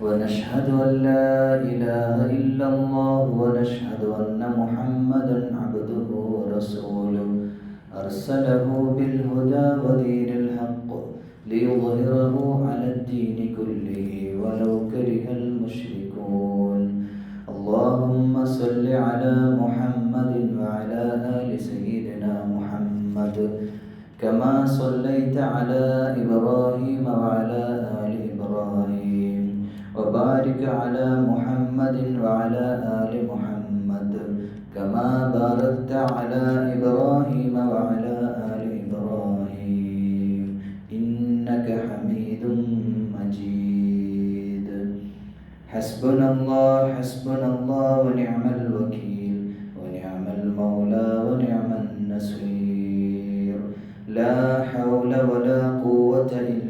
ونشهد أن لا إله إلا الله ونشهد أن محمدا عبده ورسوله. أرسله بالهدى ودين الحق ليظهره على الدين كله ولو كره المشركون. اللهم صل على محمد وعلى آل سيدنا محمد كما صليت على إبراهيم وعلى آل وبارك على محمد وعلى آل محمد كما باركت على إبراهيم وعلى آل إبراهيم. إنك حميد مجيد. حسبنا الله حسبنا الله ونعم الوكيل ونعم المولى ونعم النصير. لا حول ولا قوة إلا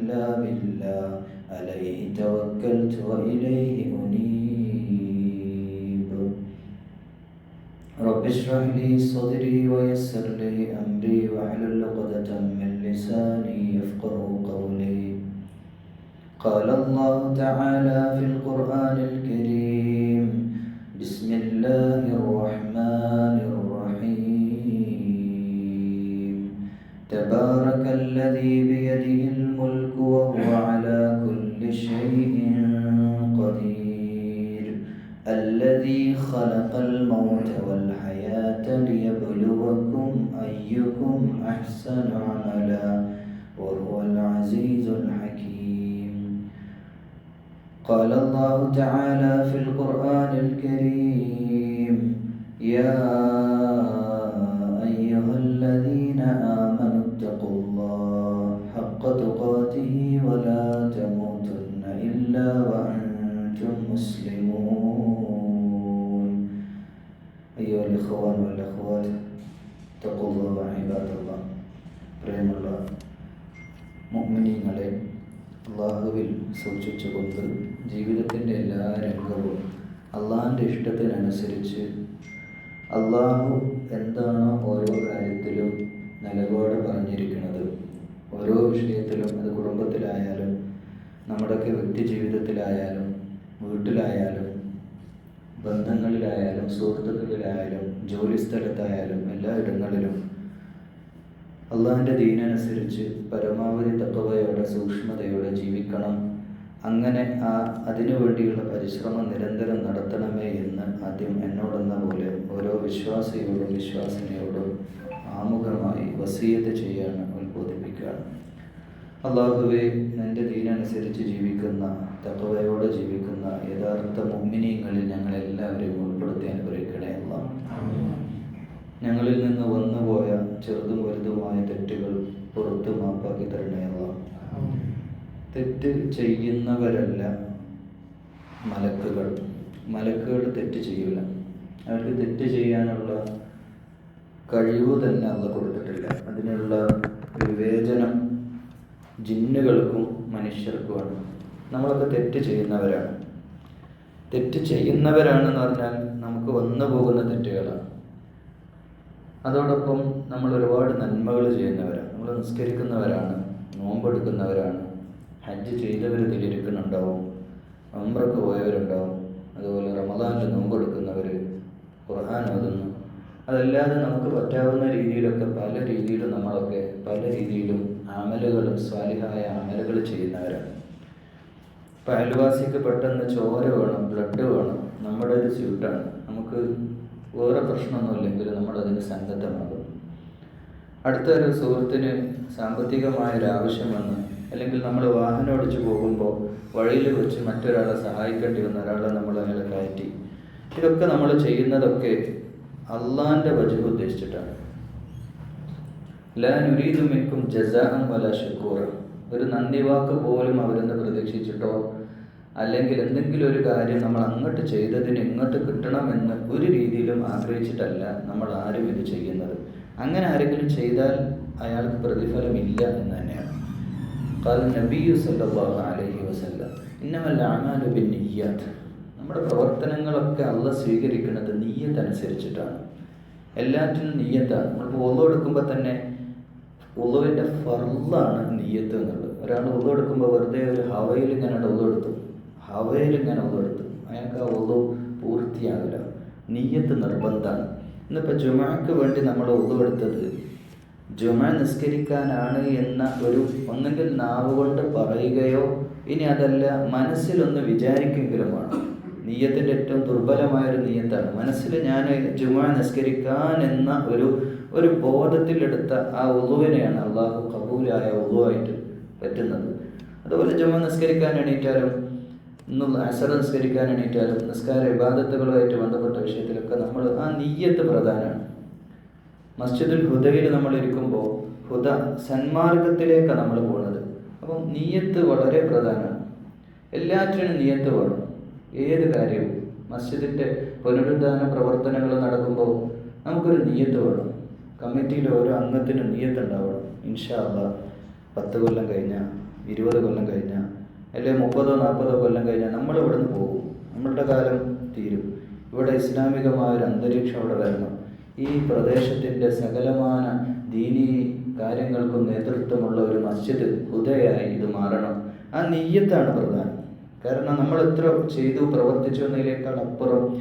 توكلت وإليه أنيب. رب اشرح لي صدري ويسر لي أمري واحلل عقدة من لساني يفقه قولي. قال الله تعالى في القرآن الكريم بسم الله الرحمن الرحيم. تبارك الذي بيده أحسن عملا وهو العزيز الحكيم. قال الله تعالى في القرآن الكريم يا ജീവിതത്തിന്റെ എല്ലാ രംഗവും അള്ളാഹിന്റെ ഇഷ്ടത്തിനനുസരിച്ച് അള്ളാഹു എന്താണോ ഓരോ കാര്യത്തിലും നിലപാട് പറഞ്ഞിരിക്കുന്നത്. ഓരോ വിഷയത്തിലും അത് കുടുംബത്തിലായാലും നമ്മുടെയൊക്കെ വ്യക്തി ജീവിതത്തിലായാലും വീട്ടിലായാലും ബന്ധങ്ങളിലായാലും സുഹൃത്തുക്കളിലായാലും ജോലി സ്ഥലത്തായാലും എല്ലാ ഇടങ്ങളിലും അള്ളാഹിന്റെ ദീനനുസരിച്ച് പരമാവധി തത്വയോടെ സൂക്ഷ്മതയോടെ ജീവിക്കണം. അങ്ങനെ ആ അതിനു വേണ്ടിയുള്ള പരിശ്രമം നിരന്തരം നടത്തണമേ എന്ന് ആദ്യം എന്നോടെന്ന പോലെ ഓരോ വിശ്വാസിയോടും വിശ്വാസിനിയോടും ആമുഖമായി വസീയത്ത് ചെയ്യാൻ ഉത്ബോധിപ്പിക്കുകയാണ്. അള്ളാഹുവെ നിന്റെ ദീനനുസരിച്ച് ജീവിക്കുന്ന തത്വയോടെ ജീവിക്കുന്ന യഥാർത്ഥ മുമ്മിനിയങ്ങളിൽ ഞങ്ങളെല്ലാവരെയും ഉൾപ്പെടുത്തി അനുഗ്രഹിക്കണേ അല്ല ഞങ്ങളിൽ നിന്ന് വന്നുപോയ ചെറുതും വലുതുമായ തെറ്റുകൾ പുറത്ത് മാപ്പാക്കി തരണേ അല്ല തെറ്റ് ചെയ്യുന്നവരല്ല മലക്കുകൾ. മലക്കുകൾ തെറ്റ് ചെയ്യില്ല അവർക്ക് തെറ്റ് ചെയ്യാനുള്ള കഴിവ് തന്നെ അല്ല കൊടുത്തിട്ടില്ല. അതിനുള്ള വിവേചനം ജിന്നുകൾക്കും മനുഷ്യർക്കുമാണ് നമ്മളൊക്കെ തെറ്റ് ചെയ്യുന്നവരാണ്. തെറ്റ് ചെയ്യുന്നവരാണെന്ന് പറഞ്ഞാൽ നമുക്ക് വന്നു പോകുന്ന തെറ്റുകളാണ് അതോടൊപ്പം നമ്മൾ ഒരുപാട് നന്മകൾ ചെയ്യുന്നവരാണ് നമ്മൾ നിസ്കരിക്കുന്നവരാണ് നോമ്പെടുക്കുന്നവരാണ്. ഹജ്ജ് ചെയ്തവർ ഇതിലിരിക്കുന്നുണ്ടാവും അമ്രക്ക് പോയവരുണ്ടാവും അതുപോലെ റമദാനിൽ നോമ്പെടുക്കുന്നവർ ഖുർആൻ ഓതുന്നു. അതല്ലാതെ നമുക്ക് പറ്റാവുന്ന രീതിയിലൊക്കെ പല രീതിയിലും നമ്മളൊക്കെ പല രീതിയിലും അമലുകൾ സ്വാലിഹായ അമലുകൾ ചെയ്യുന്നവരാണ്. ഇപ്പം അയൽവാസിക്ക് പെട്ടെന്ന് ചോര വേണം ബ്ലഡ് വേണം നമ്മുടെ ഒരു സ്യൂട്ടാണ്. നമുക്ക് വേറെ പ്രശ്നമൊന്നുമില്ലെങ്കിൽ നമ്മളതിന് സന്നദ്ധമാകും. അടുത്തൊരു സുഹൃത്തിന് സാമ്പത്തികമായ ഒരു ആവശ്യം വന്ന് അല്ലെങ്കിൽ നമ്മൾ വാഹനം ഓടിച്ച് പോകുമ്പോൾ വഴിയിൽ വെച്ച് മറ്റൊരാളെ സഹായിക്കേണ്ടി വന്ന ഒരാളെ നമ്മൾ അയാളെ കയറ്റി. ഇതൊക്കെ നമ്മൾ ചെയ്യുന്നതൊക്കെ അള്ളാന്റെ വജു ഉദ്ദേശിച്ചിട്ടാണ്. ലാ നുരീദു മിൻകും ജസാഅൻ വല ഷുക്കൂറ ഒരു നന്ദി വാക്ക് പോലും അവരെന്ന് പ്രതീക്ഷിച്ചിട്ടോ? അല്ലെങ്കിൽ എന്തെങ്കിലും ഒരു കാര്യം നമ്മൾ അങ്ങോട്ട് ചെയ്തതിന് ഇങ്ങോട്ട് കിട്ടണമെന്ന് ഒരു രീതിയിലും ആഗ്രഹിച്ചിട്ടല്ല നമ്മൾ ആരും ഇത് ചെയ്യുന്നത്. അങ്ങനെ ആരെങ്കിലും ചെയ്താൽ അയാൾക്ക് പ്രതിഫലമില്ല എന്ന് തന്നെയാണ്. قال النبي صلى الله عليه وسلم إنما الأعمال بالنيات നമ്മുടെ പ്രവർത്തനങ്ങളൊക്കെ അള്ള സ്വീകരിക്കുന്നത് നീയത്തനുസരിച്ചിട്ടാണ് എല്ലാറ്റിനും നീയത്താണ് നമ്മളിപ്പോൾ ഒന്നു എടുക്കുമ്പോൾ തന്നെ ഉളുവിൻ്റെ ഫർളാണ് നീയത്ത് എന്നുള്ളത് ഒരാൾ ഉളു എടുക്കുമ്പോൾ വെറുതെ ഒരു ഹവയിൽ ഇങ്ങനെ ഉളു എടുത്തു ഹവയിൽ ഇങ്ങനെ ഉളു എടുത്തു അയാൾക്ക് ആ ഉളു പൂർത്തിയാകില്ല നീയത്ത് നിർബന്ധമാണ് ഇന്നിപ്പോൾ ജുമാക്ക് വേണ്ടി നമ്മൾ ഉളു എടുത്തത് ജുമ നിസ്കരിക്കാനാണ് എന്ന ഒരു ഒന്നെങ്കിൽ നാവ് കൊണ്ട് പറയുകയോ ഇനി അതല്ല മനസ്സിലൊന്ന് വിചാരിക്കെങ്കിലും വേണം നീയത്തിന്റെ ഏറ്റവും ദുർബലമായ ഒരു നീയത്താണ്. മനസ്സിൽ ഞാൻ ജുമ നിസ്കരിക്കാൻ എന്ന ഒരു ഒരു ബോധത്തിലെടുത്ത ആ ഉളുവിനെയാണ് അള്ളാഹു കബൂലായ ഉളുവായിട്ട് പറ്റുന്നത്. അതുപോലെ ജുമ നിസ്കരിക്കാൻ എണീറ്റാലും ഇന്നും അസർ നിസ്കരിക്കാൻ എണീറ്റാലും നിസ്കാര വിവാദത്തുകളുമായിട്ട് ബന്ധപ്പെട്ട വിഷയത്തിലൊക്കെ നമ്മൾ ആ നീയത്ത് പ്രധാനമാണ്. മസ്ജിദുൽ ഹുദയിൽ നമ്മൾ ഇരിക്കുമ്പോൾ ഹുദ സന്മാർഗത്തിലേക്കാണ് നമ്മൾ പോകുന്നത്. അപ്പം നീയത്ത് വളരെ പ്രധാനമാണ്. എല്ലാറ്റിനും നീയത്ത് വേണം. ഏത് കാര്യവും. മസ്ജിദിന്റെ പുനരുദ്ധാന പ്രവർത്തനങ്ങൾ നടക്കുമ്പോൾ നമുക്കൊരു നീയത്ത് വേണം. കമ്മിറ്റിയിലെ ഓരോ അംഗത്തിനും നീയത്ത് ഉണ്ടാവണം. ഇൻഷാ അള്ളാ പത്ത് കൊല്ലം കഴിഞ്ഞാൽ ഇരുപത് കൊല്ലം കഴിഞ്ഞാൽ അല്ലെങ്കിൽ മുപ്പതോ നാൽപ്പതോ കൊല്ലം കഴിഞ്ഞാൽ നമ്മൾ ഇവിടെ നിന്ന് പോകും. നമ്മളുടെ കാലം തീരും. ഇവിടെ ഇസ്ലാമികമായ ഒരു അന്തരീക്ഷം അവിടെ വരണം. ഈ പ്രദേശത്തിന്റെ സകലമാന ദീനീ കാര്യങ്ങൾക്കും നേതൃത്വമുള്ള ഒരു മസ്ജിദ് ഹുദയായി ഇത് മാറണം. ആ നെയ്യത്താണ് പ്രധാനം. കാരണം നമ്മൾ എത്ര ചെയ്തു പ്രവർത്തിച്ചു എന്നതിനേക്കാൾ അപ്പുറം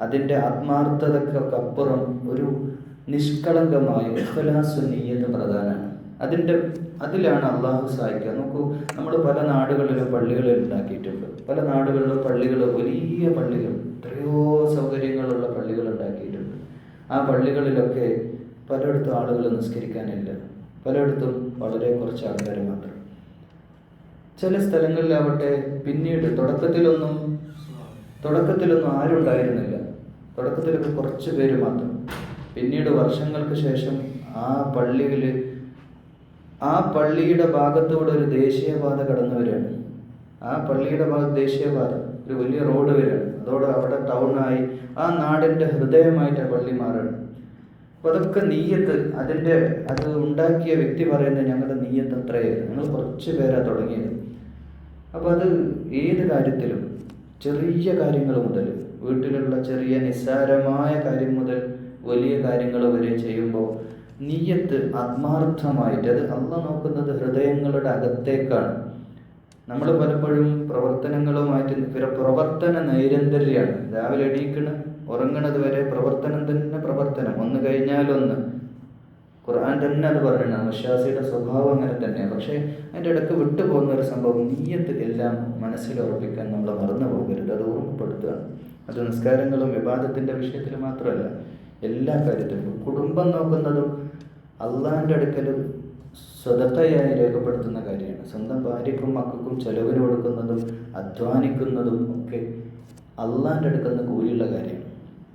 അതിന്റെ ആത്മാർത്ഥതക്കൊക്കെ അപ്പുറം ഒരു നിഷ്കളങ്കമായ ഇഖ്ലാസു നെയ്യത്ത് പ്രധാനമാണ്. അതിന്റെ അതിലാണ് അള്ളാഹു സഹായിക്കുക. നോക്കൂ നമ്മൾ പല നാടുകളിലും പള്ളികളിൽ ഉണ്ടാക്കിയിട്ടുണ്ട്. പല നാടുകളിലും പള്ളികൾ വലിയ പള്ളികൾ എത്രയോ സൗകര്യങ്ങളുള്ള പള്ളികൾ ഉണ്ടാക്കിയിട്ടുണ്ട്. ആ പള്ളികളിലൊക്കെ പലയിടത്തും ആളുകൾ നിസ്കരിക്കാനില്ല. പലയിടത്തും വളരെ കുറച്ച് ആൾക്കാർ മാത്രം. ചില സ്ഥലങ്ങളിലാവട്ടെ പിന്നീട് തുടക്കത്തിലൊന്നും തുടക്കത്തിലൊന്നും ആരും ഉണ്ടായിരുന്നില്ല തുടക്കത്തിലൊക്കെ കുറച്ച് പേര് മാത്രം. പിന്നീട് വർഷങ്ങൾക്ക് ശേഷം ആ പള്ളിയിൽ ആ പള്ളിയുടെ ഭാഗത്തൂടെ ഒരു ദേശീയപാത കടന്നു വരികയാണ് ആ പള്ളിയുടെ ഭാഗത്ത് ദേശീയപാത ഒരു വലിയ റോഡ് വരികയാണ് അതോടെ അവിടെ ടൗണായി ആ നാടിന്റെ ഹൃദയമായിട്ട് പള്ളി മാറുകയാണ് അപ്പോൾ അതൊക്കെ നീയത്ത് അതിന്റെ അത് ഉണ്ടാക്കിയ വ്യക്തി പറയുന്നത് ഞങ്ങളുടെ നീയത്ത് അത്രയായിരുന്നു. ഞങ്ങൾ കുറച്ച് പേരാ തുടങ്ങിയത്. അപ്പോൾ അത് ഏത് കാര്യത്തിലും ചെറിയ കാര്യങ്ങൾ മുതൽ വീട്ടിലുള്ള ചെറിയ നിസ്സാരമായ കാര്യം മുതൽ വലിയ കാര്യങ്ങൾ വരെ ചെയ്യുമ്പോൾ നീയത്ത് ആത്മാർത്ഥമായിട്ട് അത് അല്ല നോക്കുന്നത് ഹൃദയങ്ങളുടെ അകത്തേക്കാണ്. നമ്മൾ പലപ്പോഴും പ്രവർത്തനങ്ങളുമായിട്ട് പ്രവർത്തന നൈരന്തര്യമാണ് രാവിലെ എണീക്കണ് ഉറങ്ങണത് വരെ പ്രവർത്തനം തന്നെ പ്രവർത്തനം. ഒന്ന് കഴിഞ്ഞാലൊന്ന് ഖുർആൻ തന്നെ അത് പറയണം വിശ്വാസിയുടെ സ്വഭാവം അങ്ങനെ തന്നെയാണ് പക്ഷേ അതിന്റെ ഇടയ്ക്ക് വിട്ടുപോകുന്ന ഒരു സംഭവം നീയത്ത് എല്ലാം മനസ്സിൽ ഉറപ്പിക്കാൻ നമ്മൾ മറന്നു പോകരുത്. അത് ഓർമ്മപ്പെടുത്തുകയാണ് അത് നിസ്കാരങ്ങളും വിവാദത്തിന്റെ വിഷയത്തിൽ മാത്രമല്ല എല്ലാ കാര്യത്തിലും. കുടുംബം നോക്കുന്നതും അള്ളാഹിന്റെ അടുക്കലും സ്വതത്തയായി രേഖപ്പെടുത്തുന്ന കാര്യമാണ്. സ്വന്തം ഭാര്യക്കും മക്കൾക്കും ചെലവിന് കൊടുക്കുന്നതും അധ്വാനിക്കുന്നതും ഒക്കെ അള്ളാന്റെ അടുക്കുന്ന കൂലിയുള്ള കാര്യമാണ്.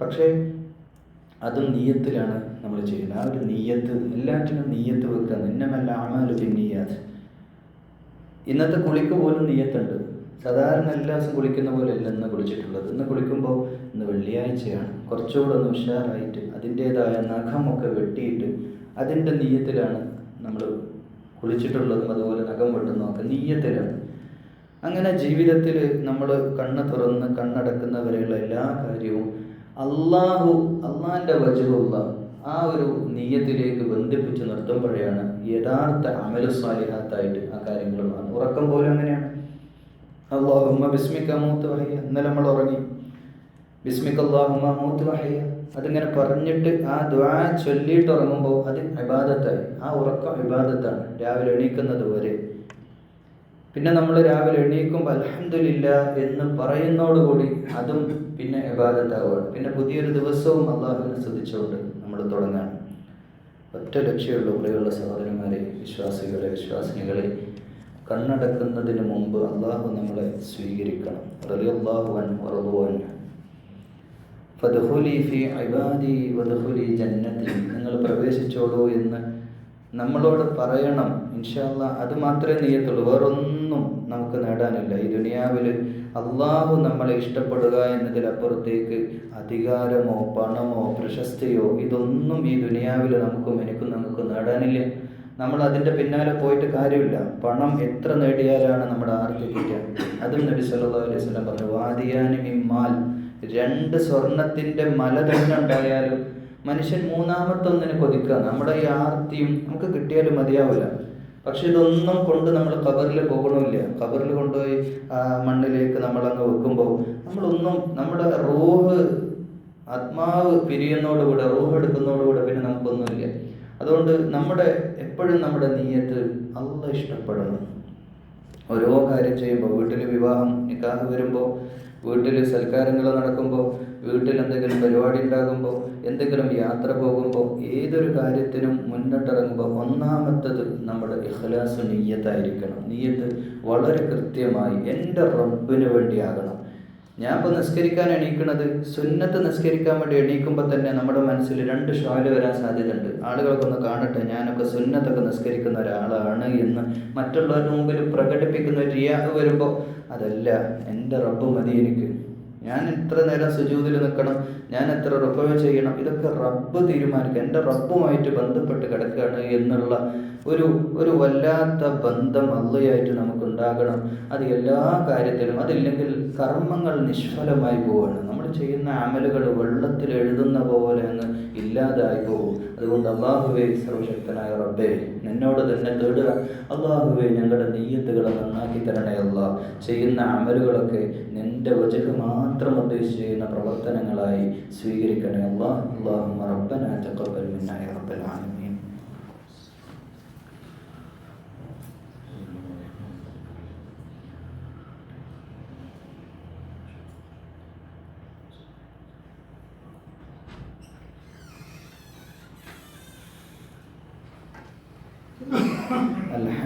പക്ഷേ അതും നീയത്തിലാണ് നമ്മൾ ചെയ്യുന്നത്. ആ ഒരു നീയത്ത് എല്ലാറ്റിനും നീയത്ത് വെക്കുക. നിന്നമല്ല ആണാലും നീയാത് ഇന്നത്തെ കുളിക്ക് പോലും നീയത്തുണ്ട്. സാധാരണ എല്ലാ ദിവസം കുളിക്കുന്ന പോലെ അല്ല ഇന്ന് കുളിച്ചിട്ടുള്ളത്. ഇന്ന് കുളിക്കുമ്പോൾ ഇന്ന് വെള്ളിയാഴ്ചയാണ്. കുറച്ചുകൂടെ ഒന്ന് ഉഷാറായിട്ട് അതിന്റേതായ നഖമൊക്കെ വെട്ടിയിട്ട് അതിന്റെ നീയത്തിലാണ് നമ്മൾ കുളിച്ചിട്ടുള്ളതും അതുപോലെ നഖം വെട്ടുന്നതൊക്കെ നീയത്തിലാണ് അങ്ങനെ ജീവിതത്തിൽ നമ്മൾ കണ്ണ് തുറന്ന് കണ്ണടക്കുന്നവരെയുള്ള എല്ലാ കാര്യവും അള്ളാഹു അള്ളാഹിന്റെ വജുള്ള ആ ഒരു നീയത്തിലേക്ക് ബന്ധിപ്പിച്ച് നിർത്തുമ്പോഴാണ് യഥാർത്ഥ അമല സ്വാലിഹാത്തായിട്ട് ആ കാര്യങ്ങൾ ഉറക്കം പോലും അങ്ങനെയാണ്. അള്ളാഹുമ്മ ബിസ്മിക്ക മൂത്ത് വഹയ്യ. ഇന്നലെ നമ്മൾ ഉറങ്ങി. ബിസ്മിക്ക് അള്ളാഹുമ്മ മൂത്ത് വഹയ്യ. അതിങ്ങനെ പറഞ്ഞിട്ട് ആ ദ്വാ ചൊല്ലിയിട്ട് ഉറങ്ങുമ്പോൾ അത് ഇബാദത്തായി. ആ ഉറക്കം ഇബാദത്താണ്. രാവിലെ എണീക്കുന്നത് വരെ. പിന്നെ നമ്മൾ രാവിലെ എണീക്കുമ്പോൾ അലഹമില്ല എന്ന് പറയുന്നതോടുകൂടി അതും പിന്നെ ഇബാദത്താവുകയാണ്. പിന്നെ പുതിയൊരു ദിവസവും അള്ളാഹുവിനെ ശ്രദ്ധിച്ചുകൊണ്ട് നമ്മൾ തുടങ്ങാണ്. ഒറ്റ ലക്ഷ്യമുള്ള പ്രിയമുള്ള സഹോദരന്മാരെ വിശ്വാസികളെ വിശ്വാസിനികളെ കണ്ണടക്കുന്നതിന് മുമ്പ് അള്ളാഹു നമ്മളെ സ്വീകരിക്കണം. അൻഹു റളിയല്ലാഹു ഫദ്ഖുലി ഫി ഇബാദി വദ്ഖുലി ജന്നതി നിങ്ങൾ പ്രവേശിച്ചോളൂ എന്ന് നമ്മളോട് പറയണം. ഇൻഷാല്ല അത് മാത്രമേ നീയത്തുള്ളൂ വേറൊന്നും നമുക്ക് നേടാനില്ല. ഈ ദുനിയാവിൽ അള്ളാഹു നമ്മളെ ഇഷ്ടപ്പെടുക എന്നതിലപ്പുറത്തേക്ക് അധികാരമോ പണമോ പ്രശസ്തിയോ ഇതൊന്നും ഈ ദുനിയാവിൽ നമുക്കും എനിക്കും നമുക്ക് നേടാനില്ല. നമ്മൾ അതിന്റെ പിന്നാലെ പോയിട്ട് കാര്യമില്ല. പണം എത്ര നേടിയാലാണ് നമ്മുടെ ആർത്തി അതും നബി സല്ലല്ലാഹു അലൈഹി വസല്ലം പറഞ്ഞു വാദിയാനി മിമ്മാൽ രണ്ട് സ്വർണത്തിന്റെ മല തന്നെ ഉണ്ടായാലും മനുഷ്യൻ മൂന്നാമത്തെ ഒന്നിന് കൊതിക്കുക. നമ്മുടെ ഈ ആർത്തിയും നമുക്ക് കിട്ടിയാലും മതിയാവില്ല. പക്ഷെ ഇതൊന്നും കൊണ്ട് നമ്മൾ കബറിൽ പോകണമില്ല. കബറിൽ കൊണ്ടുപോയി മണ്ണിലേക്ക് നമ്മളങ്ങ് വെക്കുമ്പോൾ നമ്മളൊന്നും നമ്മുടെ റൂഹ് ആത്മാവ് പിരിയുന്നതോടുകൂടെ റൂഹ് എടുക്കുന്നതോടുകൂടെ പിന്നെ നമുക്കൊന്നുമില്ല. അതുകൊണ്ട് നമ്മുടെ എപ്പോഴും നമ്മുടെ നീയത്ത് അള്ള ഇഷ്ടപ്പെടണം. ഓരോ കാര്യം ചെയ്യുമ്പോൾ വീട്ടിൽ വിവാഹം നിക്കാഹ് വരുമ്പോൾ വീട്ടിൽ സൽക്കാരങ്ങൾ നടക്കുമ്പോൾ വീട്ടിൽ എന്തെങ്കിലും പരിപാടി ഉണ്ടാകുമ്പോൾ എന്തെങ്കിലും യാത്ര പോകുമ്പോൾ ഏതൊരു കാര്യത്തിനും മുന്നിട്ടിറങ്ങുമ്പോൾ ഒന്നാമത്തത് നമ്മുടെ ഇഖ്ലാസ് നീയത്തായിരിക്കണം. നീയത്ത് വളരെ കൃത്യമായി എന്റെ റബ്ബിന് വേണ്ടിയാകണം. ഞാൻ ഇപ്പോൾ നിസ്കരിക്കാൻ എണീക്കുന്നത് സുന്നത്ത് നിസ്കരിക്കാൻ വേണ്ടി എണീക്കുമ്പോൾ തന്നെ നമ്മുടെ മനസ്സിൽ രണ്ട് ഷാൽ വരാൻ സാധ്യതയുണ്ട്. ആളുകൾക്കൊന്ന് കാണട്ടെ ഞാനൊക്കെ സുന്നത്തൊക്കെ നിസ്കരിക്കുന്ന ഒരാളാണ് എന്ന്. മറ്റുള്ളവരുടെ മുമ്പിൽ പ്രകടിപ്പിക്കുന്ന ഒരു റിയാഹ് വരുമ്പോൾ അതല്ല എന്റെ റബ്ബ് മതി എനിക്ക്. ഞാൻ എത്ര നേരം സുജൂതിൽ നിൽക്കണം ഞാൻ എത്ര റുക്കവ ചെയ്യണം ഇതൊക്കെ റബ്ബ് തീരുമാനിക്കുക എന്റെ റബ്ബുമായിട്ട് ബന്ധപ്പെട്ട് കിടക്കുകയാണ് എന്നുള്ള ഒരു ഒരു വല്ലാത്ത ബന്ധം അള്ളയായിട്ട് നമുക്കുണ്ടാകണം. അത് എല്ലാ കാര്യത്തിലും അതില്ലെങ്കിൽ കർമ്മങ്ങൾ നിഷ്ഫലമായി പോവുകയാണ് നമ്മൾ ചെയ്യുന്ന അമലുകൾ വെള്ളത്തിൽ എഴുതുന്ന പോലെ അങ്ങ് ഇല്ലാതായി പോകും. അതുകൊണ്ട് അള്ളാഹുവേ സർവശക്തനായ റബ്ബേ നിന്നോട് തന്നെ തേടുക. അള്ളാഹുവേ ഞങ്ങളുടെ നെയ്യത്തുകളെ നന്നാക്കി തരണേ അല്ല ചെയ്യുന്ന അമലുകളൊക്കെ നിന്റെ വചക മാത്രം ഉദ്ദേശിച്ച് ചെയ്യുന്ന പ്രവർത്തനങ്ങളായി സ്വീകരിക്കണേ അള്ളാഹ് അള്ളാഹു റബ്ബനായ തഖബ്ബൽ മിന്നാ റബ്ബൽ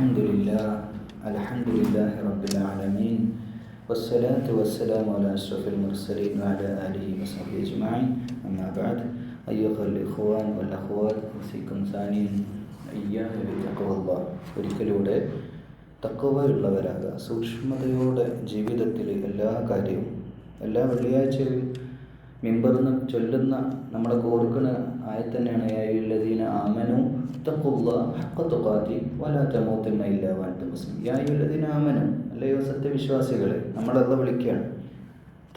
الحمد لله الحمد لله رب العالمين والصلاة والسلام على أشرف المرسلين وعلى آله وصحبه أجمعين أما بعد أيها الإخوان والأخوات أوصيكم ثانيا إياه بتقوى الله ഒരിക്കലൂടെ തക്കവയുള്ളവരാകുക സൂക്ഷ്മതയോടെ ജീവിതത്തിൽ എല്ലാ കാര്യവും എല്ലാ വെള്ളിയാഴ്ചയും മിമ്പർന്ന് ചൊല്ലുന്ന നമ്മളെ ഓർക്കുന്ന ആയത് തന്നെയാണ് അല്ലയോ സത്യവിശ്വാസികളെ നമ്മളല്ല വിളിക്കുകയാണ്.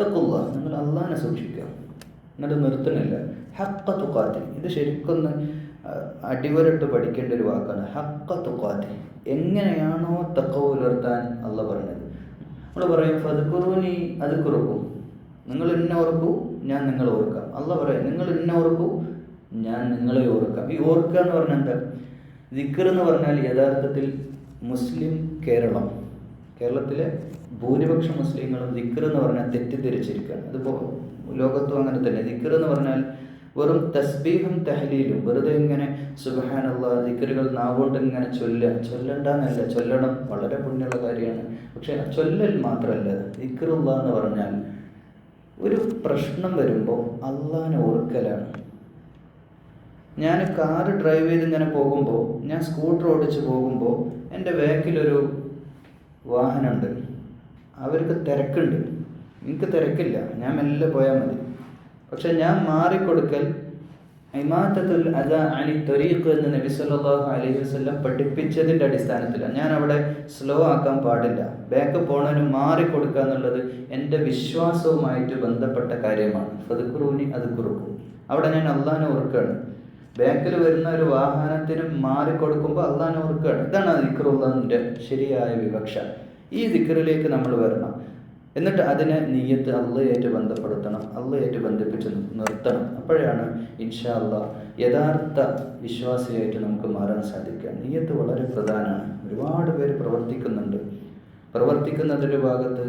തക്കുള്ള നിങ്ങൾ അള്ളഹാനെ സൂക്ഷിക്കുക. എന്നിട്ട് നിർത്തുന്നില്ല. ഹക്ക തുക്കാത്തി ഇത് ശരിക്കൊന്ന് അടിവരട്ട് പഠിക്കേണ്ട ഒരു വാക്കാണ്. ഹക്ക തുക്കാത്തി എങ്ങനെയാണോ തക്ക പുലർത്താൻ അല്ല പറഞ്ഞത്. നമ്മൾ പറയും ഫതുക്കുറുവിനി അത് കുറുക്കും നിങ്ങൾ എന്നെ ഓർക്കൂ ഞാൻ നിങ്ങളെ ഓർക്കാം. അല്ല പറയാം നിങ്ങൾ എന്നെ ഓർക്കൂ ഞാൻ നിങ്ങളെ ഓർക്കാം. ഈ ഓർക്കുക എന്ന് പറഞ്ഞാൽ എന്താ? ദിക്കർ എന്ന് പറഞ്ഞാൽ യഥാർത്ഥത്തിൽ മുസ്ലിം കേരളം. കേരളത്തിലെ ഭൂരിപക്ഷ മുസ്ലിങ്ങളും ദിക്കർ എന്ന് പറഞ്ഞാൽ തെറ്റിദ്ധരിച്ചിരിക്കുകയാണ്. അതിപ്പോൾ ലോകത്തും അങ്ങനെ തന്നെ. ദിക്കർ എന്ന് പറഞ്ഞാൽ വെറും തസ്ബീഹും തഹലീലും. വെറുതെ ഇങ്ങനെ സുബഹാനുള്ള ദിക്കറുകൾ നാവോണ്ട് ഇങ്ങനെ ചൊല്ല ചൊല്ലണ്ടെന്നല്ല. ചൊല്ലണം വളരെ പുണ്യമുള്ള കാര്യമാണ്. പക്ഷെ ചൊല്ലൽ മാത്രമല്ല. ദിക്കറുള്ള എന്ന് പറഞ്ഞാൽ ഒരു പ്രശ്നം വരുമ്പോൾ അള്ളാനെ ഓർക്കലാണ്. ഞാൻ കാർ ഡ്രൈവ് ചെയ്ത് ഇങ്ങനെ പോകുമ്പോൾ ഞാൻ സ്കൂട്ടർ ഓടിച്ച് പോകുമ്പോൾ എന്റെ ബാക്കിലൊരു വാഹനമുണ്ട് അവർക്ക് തിരക്കുണ്ട്. എനിക്ക് തിരക്കില്ല. ഞാൻ മെല്ലെ പോയാൽ മതി. പക്ഷെ ഞാൻ മാറിക്കൊടുക്കൽ ഇമാത്തത്തുൽ അദ അലി ത്വരീഖ് എന്ന് നബി സല്ലല്ലാഹു അലൈഹി വസല്ലം പഠിപ്പിച്ചതിന്റെ അടിസ്ഥാനത്തിലാണ്. ഞാൻ അവിടെ സ്ലോ ആക്കാൻ പാടില്ല. ബാക്ക് പോണതിന് മാറിക്കൊടുക്കുക എന്നുള്ളത് എന്റെ വിശ്വാസവുമായിട്ട് ബന്ധപ്പെട്ട കാര്യമാണ്. ഫതുക്കുറൂനി അത് കുറുക്കും. അവിടെ ഞാൻ അള്ളാഹിനെ ഓർക്കുകയാണ്. ബാക്കിൽ വരുന്ന ഒരു വാഹനത്തിന് മാറിക്കൊടുക്കുമ്പോൾ അള്ളാഹാൻ ഓർക്കുകയാണ് ഇതാണ് ദിക്റുള്ളതിന്റെ ശരിയായ വിവക്ഷ. ഈ ദിക്റിലേക്ക് നമ്മൾ വരണം. എന്നിട്ട് അതിനെ നീയത്ത് അള്ളയായിട്ട് ബന്ധപ്പെടുത്തണം. അള്ളയായിട്ട് ബന്ധിപ്പിച്ച് നിർത്തണം. അപ്പോഴാണ് ഇൻഷാ അള്ളാ യഥാർത്ഥ വിശ്വാസിയായിട്ട് നമുക്ക് മാറാൻ സാധിക്കുക. നീയത്ത് വളരെ പ്രധാനമാണ്. ഒരുപാട് പേര് പ്രവർത്തിക്കുന്നുണ്ട്. പ്രവർത്തിക്കുന്നതിന്റെ ഭാഗത്ത്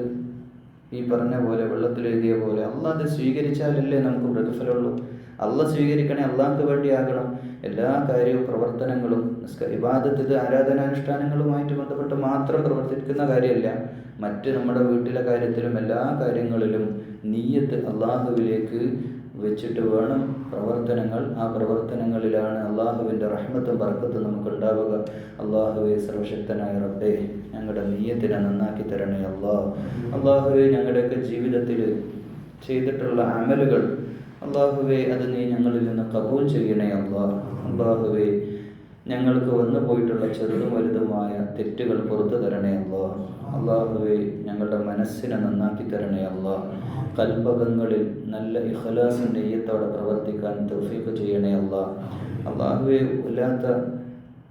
ഈ പറഞ്ഞ പോലെ വെള്ളത്തിൽ എഴുതിയ പോലെ അള്ളാഹ് അത് സ്വീകരിച്ചാലല്ലേ നമുക്ക് പ്രതിഫലമുള്ളൂ. അള്ള സ്വീകരിക്കണേ അള്ളാഹ്ക്ക് വേണ്ടിയാകണം. എല്ലാ കാര്യവും പ്രവർത്തനങ്ങളും ഇത് ആരാധനാനുഷ്ഠാനങ്ങളുമായിട്ട് ബന്ധപ്പെട്ട് മാത്രം പ്രവർത്തിക്കുന്ന കാര്യമല്ല. മറ്റ് നമ്മുടെ വീട്ടിലെ കാര്യത്തിലും എല്ലാ കാര്യങ്ങളിലും നീയത്ത് അള്ളാഹുവിലേക്ക് വെച്ചിട്ട് വേണം പ്രവർത്തനങ്ങൾ. ആ പ്രവർത്തനങ്ങളിലാണ് അള്ളാഹുവിന്റെ റഹ്മത്തും പറക്കത്തും നമുക്ക് ഉണ്ടാവുക അള്ളാഹുവെ സർവശക്തനായ റബ്ബെ ഞങ്ങളുടെ നീയത്തിനെ നന്നാക്കി തരണേ അള്ളാഹ് അള്ളാഹുവെ ഞങ്ങളുടെയൊക്കെ ജീവിതത്തിൽ ചെയ്തിട്ടുള്ള അമലുകൾ അള്ളാഹുവെ അത് നീ ഞങ്ങളിൽ നിന്ന് കബൂൽ ചെയ്യണേ അള്ളാഹ് അള്ളാഹുവെ ഞങ്ങൾക്ക് വന്നു പോയിട്ടുള്ള ചെറുതും വലുതുമായ തെറ്റുകൾ പുറത്തു തരണേ അള്ളാ. അള്ളാഹുവെ ഞങ്ങളുടെ മനസ്സിനെ നന്നാക്കി തരണേ അള്ളാ. കൽപകങ്ങളിൽ നല്ല ഇഹലാസിന്റെ ഈയത്തോടെ പ്രവർത്തിക്കാൻ തൗഫീഖ് ചെയ്യണേ അള്ളാ. അള്ളാഹുവെ വല്ലാത്ത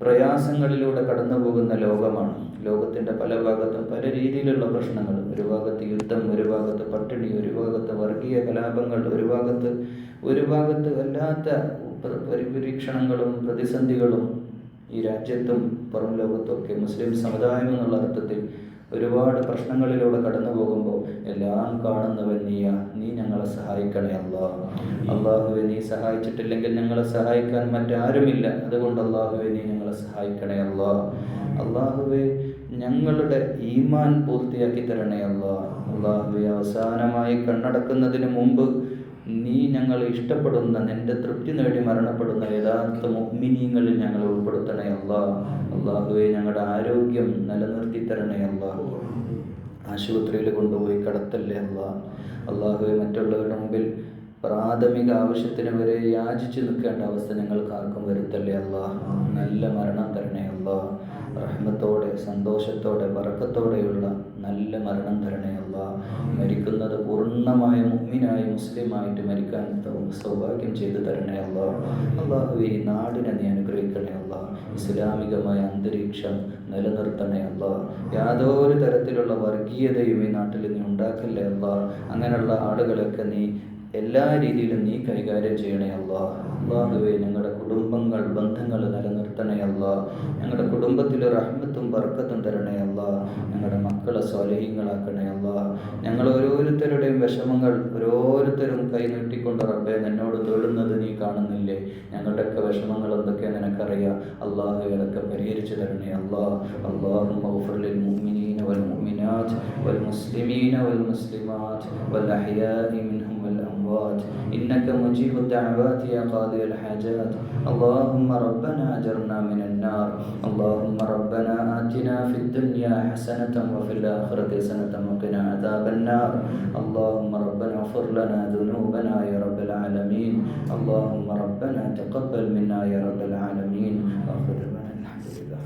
പ്രയാസങ്ങളിലൂടെ കടന്നു പോകുന്ന ലോകമാണ്. ലോകത്തിന്റെ പല ഭാഗത്തും പല രീതിയിലുള്ള പ്രശ്നങ്ങൾ. ഒരു ഭാഗത്ത് യുദ്ധം ഒരു ഭാഗത്ത് പട്ടിണി ഒരു ഭാഗത്ത് വർഗീയ കലാപങ്ങൾ ഒരു ഭാഗത്ത് ഒരു ഭാഗത്ത് വല്ലാത്ത പരിപരീക്ഷണങ്ങളും പ്രതിസന്ധികളും ഈ രാജ്യത്തും പുറം ലോകത്തൊക്കെ മുസ്ലിം സമുദായം എന്നുള്ള അർത്ഥത്തിൽ ഒരുപാട് പ്രശ്നങ്ങളിലൂടെ കടന്നു പോകുമ്പോൾ എല്ലാം കാണുന്നവൻ നീയ. നീ ഞങ്ങളെ സഹായിക്കണേ അള്ളാഹ് അള്ളാഹുവെ നീ സഹായിച്ചിട്ടില്ലെങ്കിൽ ഞങ്ങളെ സഹായിക്കാൻ മറ്റാരുമില്ല. അതുകൊണ്ട് അള്ളാഹുവെ നീ ഞങ്ങളെ സഹായിക്കണേ അള്ളാഹ് അള്ളാഹുവെ ഞങ്ങളുടെ ഈമാൻ പൂർത്തിയാക്കി തരണേ അള്ളാഹ് അള്ളാഹുവെ അവസാനമായി കണ്ണടക്കുന്നതിന് മുമ്പ് നീ ഞങ്ങൾ ഇഷ്ടപ്പെടുന്ന നിന്റെ തൃപ്തി നേടി മരണപ്പെടുന്ന യഥാർത്ഥ മുഗ്മിനീങ്ങളിൽ ഞങ്ങൾ ഉൾപ്പെടുത്തണേ അല്ല അള്ളാഹുവെ ഞങ്ങളുടെ ആരോഗ്യം നിലനിർത്തി തരണേ അള്ളാഹു ആശുപത്രിയിൽ കൊണ്ടുപോയി കടത്തല്ലേ അല്ല അള്ളാഹുവെ മറ്റുള്ളവരുടെ മുമ്പിൽ പ്രാഥമിക ആവശ്യത്തിന് വരെ യാചിച്ചു നിൽക്കേണ്ട അവസ്ഥ ഞങ്ങൾക്ക് ആർക്കും വരുത്തല്ലേ അല്ല നല്ല മരണം തരണേ അല്ലാ റഹ്മത്തോടെ സന്തോഷത്തോടെ വറക്കത്തോടെയുള്ള നല്ല മരണം തരണേ അല്ല മരിക്കുന്നത് പൂർണമായ മുഗ്മിനായി മുസ്ലിമായിട്ട് മരിക്കാൻ സൗഭാഗ്യം ചെയ്തു തരണേ അല്ല അള്ളാഹു ഈ നാടിനെ നീ അനുഗ്രഹിക്കണേ അല്ല ഇസ്ലാമികമായ അന്തരീക്ഷം നിലനിർത്തണേ അല്ല യാതൊരു തരത്തിലുള്ള വർഗീയതയും ഈ നാട്ടിൽ നീ ഉണ്ടാക്കല്ലേ അല്ല അങ്ങനെയുള്ള ആളുകളൊക്കെ നീ എല്ലാ രീതിയിലും നീ കൈകാര്യം ചെയ്യണേ അല്ല അള്ളാഹുവെ ഞങ്ങളുടെ കുടുംബങ്ങൾ ബന്ധങ്ങൾ നിലനിർത്തണേ അല്ല ഞങ്ങളുടെ കുടുംബത്തിൽ റഹ്മത്തും ബർക്കത്തും തരണേ അല്ല ഞങ്ങളുടെ മക്കളെ സ്വലഹീങ്ങളാക്കണേ അല്ല ഞങ്ങൾ ഓരോരുത്തരുടെയും വിഷമങ്ങൾ ഓരോരുത്തരും കൈ നീട്ടിക്കൊണ്ട് റബ്ബെ നിന്നോട് തൊഴുന്നത് നീ കാണുന്നില്ലേ? ഞങ്ങളുടെയൊക്കെ വിഷമങ്ങൾ എന്തൊക്കെ നിനക്കറിയാം? അള്ളാഹു ഇതൊക്കെ പരിഹരിച്ചു തരണേ അല്ലാ അള്ളാഹു والمؤمنات والمسلمين والمسلمات والأحياء منهم والأموات. إنك مجيب الدعوات يا قاضي الحاجات. اللهم ربنا أجرنا من النار. اللهم ربنا آتنا في الدنيا حسنة وفي الآخرة حسنة وقنا عذاب النار. اللهم ربنا اغفر لنا ذنوبنا يا رب العالمين. اللهم ربنا تقبل منا يا رب العالمين. من الحمد لله.